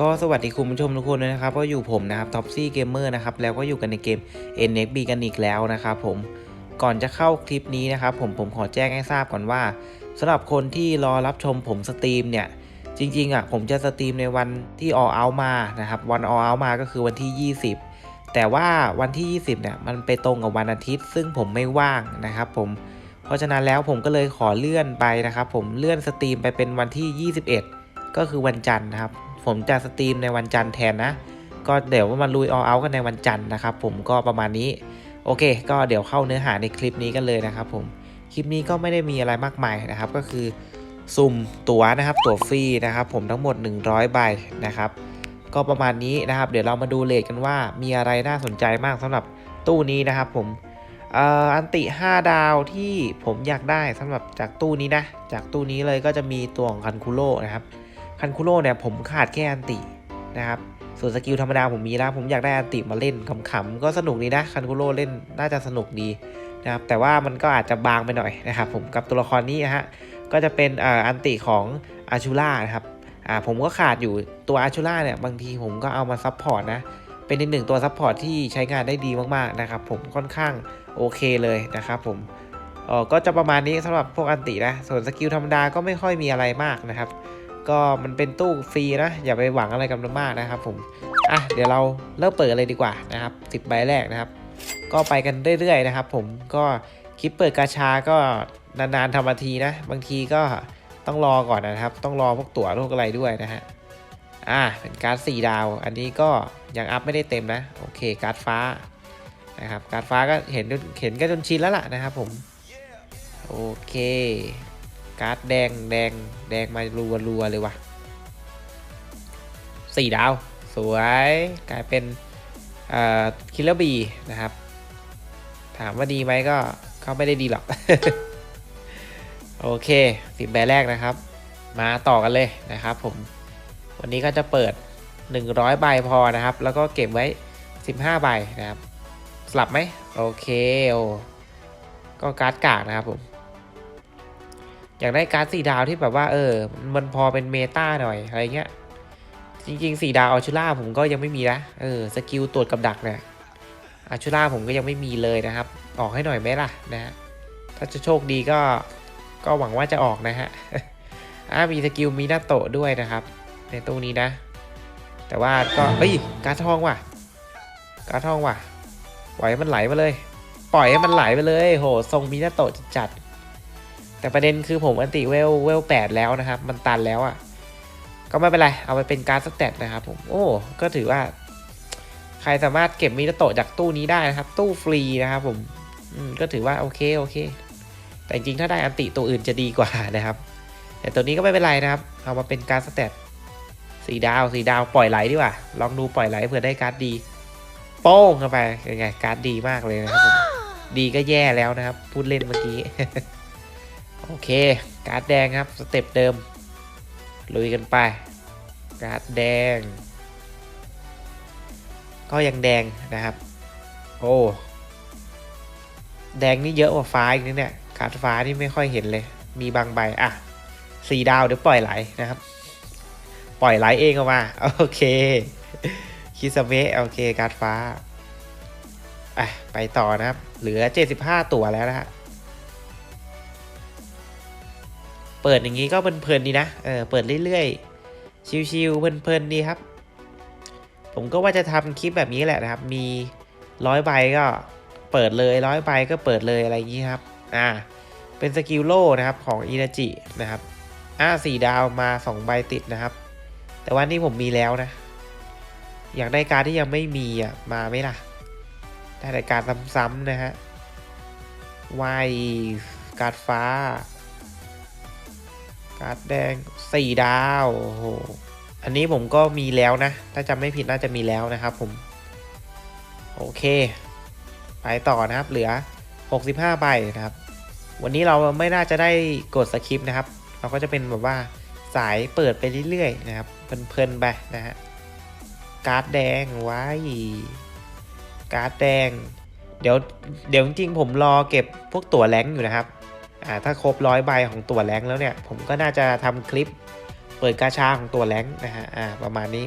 ก็สวัสดีคุณผู้ชมทุกคนด้วยนะครับ ก็อยู่ผมนะครับท็อปซี่เกมเมอร์นะครับ แล้วก็อยู่กันในเกม NXB กันอีกแล้วนะครับผมก่อนจะเข้าคลิปนี้นะครับ ผมผมขอแจ้งให้ทราบก่อนว่าสำหรับคนที่รอรับชมผมสตรีมเนี่ย จริงๆอะผมจะสตรีมในวันที่ all out มานะครับ วัน all out มาก็คือวันที่ 20 แต่ว่าวันที่ 20เนี่ยมันไปตรงกับวันอาทิตย์ ซึ่งผมไม่ว่างนะครับ ผมเพราะฉะนั้นแล้วผมก็เลยขอเลื่อนไปนะครับ ผมเลื่อนสตรีมไปเป็นวันที่ 21 ก็คือวันจันทร์นะครับ ผมจะสตรีมในวันจันทร์แทนนะ ก็เดี๋ยวมาลุย all out กันในวันจันทร์นะครับผมก็ประมาณนี้ โอเค ก็เดี๋ยวเข้าเนื้อหาในคลิปนี้กันเลยนะครับผม คลิปนี้ก็ไม่ได้มีอะไรมากมายนะครับ ก็คือสุ่มตั๋วนะครับ ตั๋วฟรีนะครับผมทั้งหมด 100 ใบนะครับ ก็ประมาณนี้นะครับ เดี๋ยวเรามาดูเลทกันว่ามีอะไรน่าสนใจมากสำหรับตู้นี้นะครับผมอันติ 5 ดาวที่ผมอยากได้สำหรับจากตู้นี้นะ จากตู้นี้เลยก็จะมีตัวของคันคุโร่นะครับ คันคุโร่เนี่ยผมขาดแค่อันตินะครับ ส่วนสกิลธรรมดาผมมีแล้ว ผมอยากได้อันติมาเล่นขำๆก็สนุกดีนะคันคุโร่เล่นน่าจะสนุกดีนะครับ แต่ว่ามันก็อาจจะบางไปหน่อยนะครับ ผมกับตัวละครนี้นะฮะ ก็จะเป็นอ่าอันติของอาชูล่านะครับอ่าผมก็ขาดอยู่ตัวอาชูล่าเนี่ยบางทีผมก็เอามาซับพอร์ตนะ เป็นอีกหนึ่งตัวซับพอร์ตที่ใช้งานได้ดีมากๆนะครับ ผมค่อนข้างโอเคเลยนะครับผมเออก็จะประมาณนี้สำหรับพวกอันตินะ ส่วนสกิลธรรมดาก็ไม่ค่อยมีอะไรมากนะครับ ก็มันเป็นตู้ฟรีนะ อย่าไปหวังอะไรกับมันมากนะครับผมอะเดี๋ยวเราเริ่มเปิดเลยดีกว่านะครับสิบใบแรกนะครับ ก็ไปกันเรื่อยๆนะครับ ผมก็คลิปเปิดกาชาก็นานๆทำมาทีนะ บางทีก็ต้องรอก่อนนะครับ ต้องรอพวกตั๋วพวกอะไรด้วยนะฮะอ่าเป็นการ์ดสี่ดาว อันนี้ก็ยังอัพไม่ได้เต็มนะ โอเค การ์ดฟ้านะครับ การ์ดฟ้าก็เห็นเห็นก็จนชินแล้วล่ะนะครับผม โอเค การ์ดแดงแดงแดงมารัวรัวเลยว่ะสี่ดาว สวยกลายเป็นคิลเลอร์บีนะครับ ถามว่าดีไหมก็เขาไม่ได้ดีหรอก โอเคสิบใบแรกนะครับ มาต่อกันเลยนะครับผม วันนี้ก็จะเปิด 100 ใบพอนะครับ แล้วก็เก็บไว้ 15 ใบนะครับ สลับไหม โอเคโอก็การ์ดกากนะครับผม อยากได้การ์ดสีดาวที่แบบว่า เออ มันพอเป็นเมตาหน่อยอะไรเงี้ย จริงๆสีดาวอัลชูล่าผมก็ยังไม่มีนะ เออ สกิลตรวจกับดักเนี่ยอัลชูล่าผมก็ยังไม่มีเลยนะครับ ออกให้หน่อยไหมล่ะนะฮะ ถ้าจะโชคดีก็ ก็หวังว่าจะออกนะฮะ อ่ามีสกิลมีหน้าโตะด้วยนะครับ ในตู้นี้นะ แต่ว่าก็เอ้ย การดทองว่ะ การดทองว่ะปล่อยให้มันไหลมาเลย ปล่อยให้มันไหลไปเลย โห ทรงมีหน้าโตะจัดๆ แต่ประเด็นคือผมอันติเวลเวลแปดแล้วนะครับ มันตันแล้วอะ่ะ ก็ไม่เป็นไร เอาไปเป็นการสแตทนะครับผม โอ้ ก็ถือว่า ใครสามารถเก็บมีนาโตะจากตู้นี้ได้นะครับ ตู้ฟรีนะครับผมอืมก็ถือว่าโอเคโอเค แต่จริงถ้าได้อันติตัวอื่นจะดีกว่านะครับ แต่ตัวนี้ก็ไม่เป็นไรนะครับ เอามาเป็นการสแตทสีดาวสีดาวปล่อยไหลดีกว่า ลองดูปล่อยไหลเผื่อได้การ์ดดี โป้งเข้าไปยังไงการ์ดดีมากเลยนะครับผมดีก็แย่แล้วนะครับ พูดเล่นเมื่อกี้ โอเค การ์ดแดงครับ สเต็ปเดิม ลุยกันไป การ์ดแดง ก็ยังแดงนะครับ โอ้ แดงนี่เยอะกว่าฟ้าอีกนิดเนี่ย การ์ดฟ้านี่ไม่ค่อยเห็นเลย มีบางใบ อะสี่ดาวเดี๋ยวปล่อยไหลนะครับ ปล่อยไหลเองออกมา โอเค คิสเมะโอเค การ์ดฟ้า อะ ไปต่อนะครับ เหลือ 75 ตัวแล้วนะฮะ เปิดอย่างนี้ก็เพลินๆดีนะ เออ เปิดเรื่อยๆ ชิวๆ เพลินๆ ดีครับ ผมก็ว่าจะทำคลิปแบบนี้แหละนะครับ มีร้อยใบก็เปิดเลยร้อยใบก็เปิดเลยอะไรอย่างนี้ครับ อ่า เป็นสกิลโล่นะครับของอินาจินะครับ อ่าสี่ดาวมาสองใบติดนะครับ แต่ว่านี่ผมมีแล้วนะ อยากได้การที่ยังไม่มีอะ มาไหมล่ะ ได้แต่การซ้ำๆนะฮะวายการฟ้า การ์ดแดงสี่ดาว โอ้โห อันนี้ผมก็มีแล้วนะ ถ้าจำไม่ผิดน่าจะมีแล้วนะครับผม โอเค ไปต่อนะครับ เหลือ 65 ใบนะครับ วันนี้เราไม่น่าจะได้กดสคริปต์นะครับ เราก็จะเป็นแบบว่าสายเปิดไปเรื่อยๆนะครับ เพลินๆไปนะฮะ การ์ดแดงไว้ การ์ดแดง เดี๋ยว เดี๋ยวจริงๆผมรอเก็บพวกตั๋วแรงอยู่นะครับ ถ้าครบร้อยใบของตัวแรงแล้วเนี่ย ผมก็น่าจะทำคลิปเปิดกาชาของตัวแรงนะฮะอ่าประมาณนี้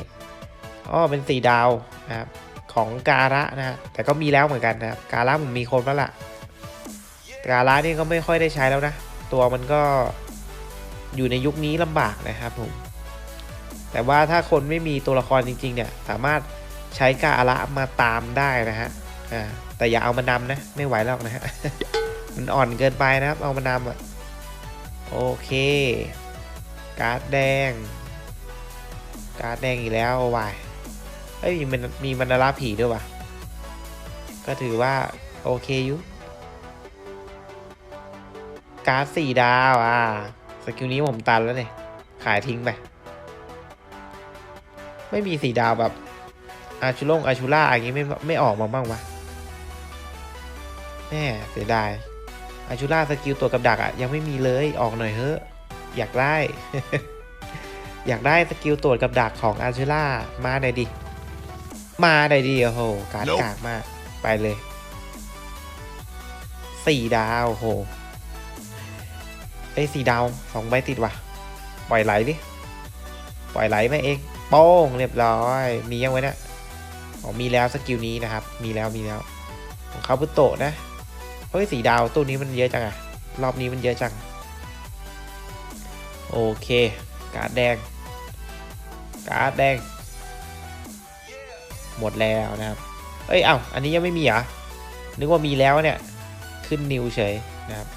อ๋อเป็นสีดาวนะครับของการะนะฮะแต่ก็มีแล้วเหมือนกันนะครับการะผมมีครบแล้วล่ะการะนี่ก็ไม่ค่อยได้ใช้แล้วนะ ตัวมันก็อยู่ในยุคนี้ลำบากนะครับผมแต่ว่าถ้าคนไม่มีตัวละครจริง ๆ เนี่ยสามารถใช้กาละมาตามได้นะฮะอ่าแต่อย่าเอามานำนะ ไม่ไหวแล้วนะฮะ มันอ่อนเกินไปนะครับ เอามานำอะ โอเค การ์ดแดง การ์ดแดงอีกแล้ววายเอ้ย มันมีมันดาราผีด้วยวะก็ถือว่า โอเคอยู่การ์ดสี่ดาว อ่า สกิลนี้ผมตันแล้วเนี่ย ขายทิ้งไป ไม่มีสี่ดาวแบบอาชูลงอาชูล่าอย่างงี้ไม่ไม่ออกมาบ้างวะแม่เสียดาย อาชูล่าสกิลตัวกับดักอะยังไม่มีเลยออกหน่อยเฮ้ออยากได้ อยากได้สกิลตรวจกับดักของอาชูล่ามาหน่อยดิ มาหน่อยดิโอ้โหการด Nope กากมากไปเลยสี่ดาวโอ้โหไอ้สี่ดาวสองใบติดว่ะ ปล่อยไหลดิ ปล่อยไหลไหมเองโป้งเรียบร้อย มียังไว้นี่ยอ๋อมีแล้วสกิลนี้นะครับ มีแล้วมีแล้ว ของคาบุโตะนะ เฮ้ยสีดาวตัวนี้มันเยอะจังอะรอบนี้มันเยอะจัง โอเค การ์ดแดง การ์ดแดง หมดแล้วนะครับ เอ้ย เอ้า อันนี้ยังไม่มีเหรอ นึกว่ามีแล้วเนี่ย ขึ้นนิวเฉยนะครับ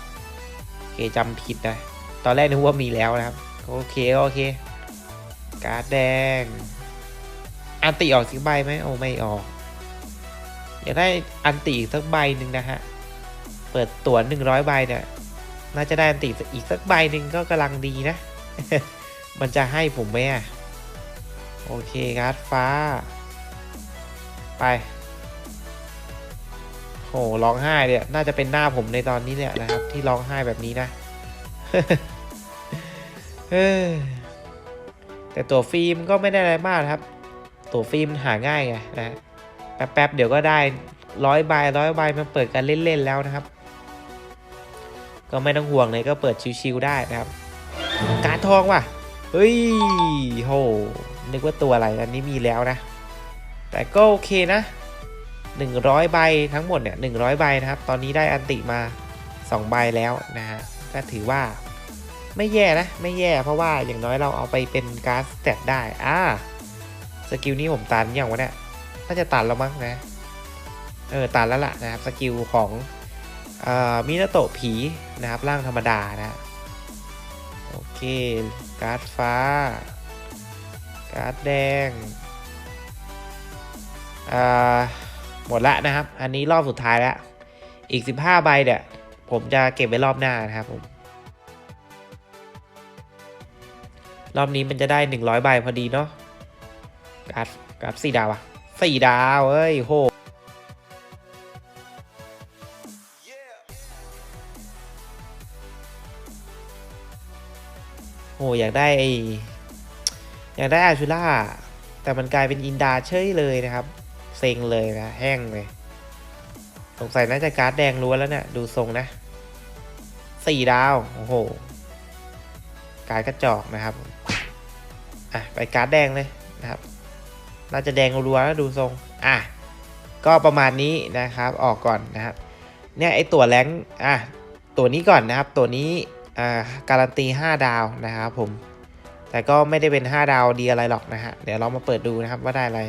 โอเคจำผิดนะ ตอนแรกนึกว่ามีแล้วนะครับ โอเค โอเค การ์ดแดงอันติออกสักใบไหมโอ้ไม่ออก อยากได้อันติอีกสักใบหนึ่งนะฮะ เปิดตั๋วหนึ่งร้อยใบเนี่ยน่าจะได้อันติอีกสักใบหนึ่งก็กำลังดีนะ มันจะให้ผมไหมอะ โอเคการ์ดฟ้า ไป โหร้องไห้เนี่ย น่าจะเป็นหน้าผมในตอนนี้เนี่ยนะครับ ที่ร้องไห้แบบนี้นะแต่ตัวฟิล์มก็ไม่ได้อะไรมากครับ ตัวฟิล์มหาง่ายไงนะแป๊บๆเดี๋ยวก็ได้ร้อยใบร้อยใบมาเปิดกันเล่นๆแล้วนะครับ ก็ไม่ต้องห่วงเลยก็เปิดชิวๆได้นะครับ การทองว่ะ เฮ้ยโหนึกว่าตัวอะไรอันนี้มีแล้วนะ แต่ก็โอเคนะ 100 ใบทั้งหมดเนี่ย100 ใบนะครับ ตอนนี้ได้อันติมา 2 ใบแล้วนะฮะก็ถือว่าไม่แย่นะ ไม่แย่เพราะว่าอย่างน้อยเราเอาไปเป็นการ์ดสเตตได้ อ่า สกิลนี้ผมตันอย่างวะเนี่ยน่าจะตันแล้วมั้งนะ เออตันแล้วล่ะนะครับ สกิลของ มินาโตะผีนะครับร่างธรรมดานะโอเคการ์ดฟ้า การ์ดแดงหมดละนะครับ อันนี้รอบสุดท้ายแล้ว อีก 15 ใบเนี่ย ผมจะเก็บไว้รอบหน้านะครับผม รอบนี้มันจะได้ 100 ใบพอดีเนาะการ์ดการ์ดสี่ดาวอะสี่ดาวเอ้ยโห อยากได้ไออยากได้อาชูล่าแต่มันกลายเป็นอินดาเฉยเลยนะครับ เซ็งเลยนะแห้งเลยสงสัยน่าจะการ์ดแดงล้วนแล้วเนี่ยดูทรงนะสี่ดาว โอ้โห การกระจอกนะครับ อะ ไปการ์ดแดงเลยนะครับ น่าจะแดงรัวแล้วดูทรง อะ ก็ประมาณนี้นะครับ ออกก่อนนะครับ เนี่ยไอตัวแรงอะ ตัวนี้ก่อนนะครับ ตัวนี้ การันตี 5 ดาวนะครับผม แต่ก็ไม่ได้เป็น 5 ดาวดีอะไรหรอกนะฮะ เดี๋ยวเรามาเปิดดูนะครับว่าได้อะไร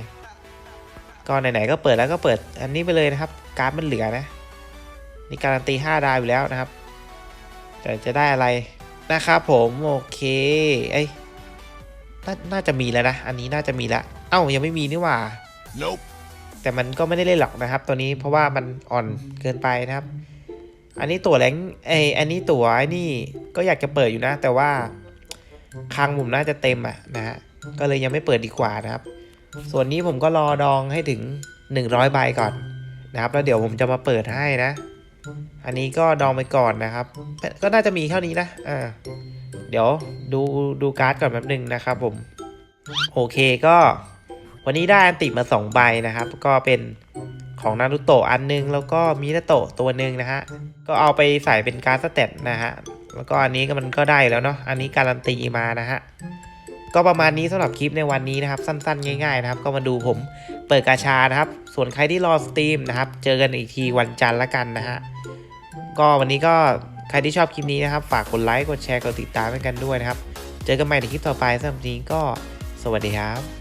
ก็ไหนๆก็เปิดแล้วก็เปิดอันนี้ไปเลยนะครับ การ์ดมันเหลือนะ นี่การันตี 5 ดาวอยู่แล้วนะครับ แต่จะได้อะไรนะครับผม โอเคเอ้ยนาน่าจะมีแล้วนะ อันนี้น่าจะมีแล้วเอ้ายังไม่มีนี่หว่า Nope. แต่มันก็ไม่ได้เล่นหรอกนะครับ ตัวนี้เพราะว่ามันอ่อนเกินไปนะครับ อันนี้ตัวแรงไออันนี้ตัวไอนี่ก็อยากจะเปิดอยู่นะ แต่ว่าคลังผมน่าจะเต็มอะนะฮะก็เลยยังไม่เปิดดีกว่านะครับ ส่วนนี้ผมก็รอดองให้ถึง 100ใบก่อนนะครับ แล้วเดี๋ยวผมจะมาเปิดให้นะ อันนี้ก็ดองไปก่อนนะครับ ก็น่าจะมีเท่านี้นะอ่าเดี๋ยวดูดูการ์ดก่อนแป๊บหนึงนะครับผม โอเคก็ วันนี้ได้อันติมา2ใบนะครับ ก็เป็น ของนารุโตะอันนึง แล้วก็มินาโตะตัวหนึ่งนะฮะ ก็เอาไปใส่เป็นการ์ดสเตตนะฮะ แล้วก็อันนี้ก็มันก็ได้แล้วเนาะ อันนี้การันตีมานะฮะ ก็ประมาณนี้สำหรับคลิปในวันนี้นะครับ สั้นๆ ง่ายๆนะครับ ก็มาดูผมเปิดกาชานะครับ ส่วนใครที่รอสตรีมนะครับ เจอกันอีกทีวันจันทร์ละกันนะฮะ ก็วันนี้ก็ใครที่ชอบคลิปนี้นะครับ ฝากกดไลค์ กดแชร์ กดติดตามกันด้วยนะครับ เจอกันใหม่ในคลิปต่อไปสำหรับนี้ก็สวัสดีครับ